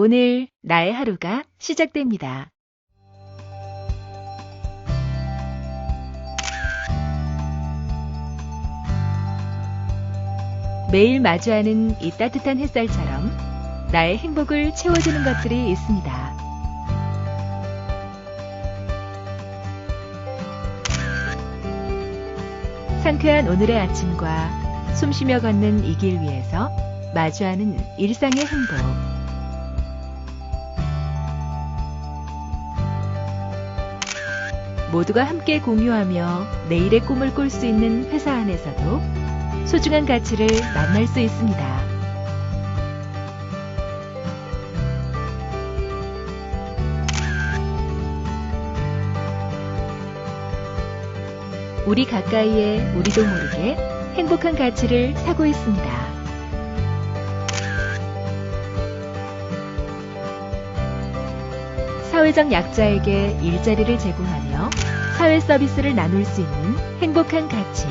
오늘 나의 하루가 시작됩니다. 매일 마주하는 이 따뜻한 햇살처럼 나의 행복을 채워주는 것들이 있습니다. 상쾌한 오늘의 아침과 숨쉬며 걷는 이 길 위에서 마주하는 일상의 행복. 모두가 함께 공유하며 내일의 꿈을 꿀 수 있는 회사 안에서도 소중한 가치를 만날 수 있습니다. 우리 가까이에 우리도 모르게 행복한 가치를 사고 있습니다. 사회적 약자에게 일자리를 제공하며 사회 서비스를 나눌 수 있는 행복한 가치.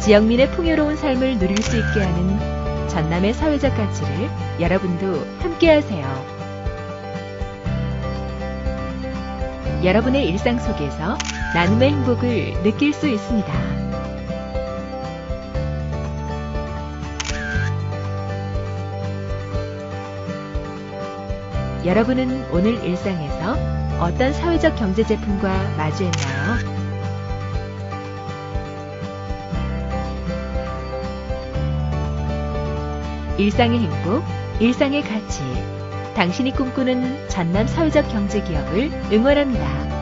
지역민의 풍요로운 삶을 누릴 수 있게 하는 전남의 사회적 가치를 여러분도 함께 하세요. 여러분의 일상 속에서 나눔의 행복을 느낄 수 있습니다. 여러분은 오늘 일상에서 어떤 사회적 경제 제품과 마주했나요? 일상의 행복, 일상의 가치. 당신이 꿈꾸는 전남 사회적 경제 기업을 응원합니다.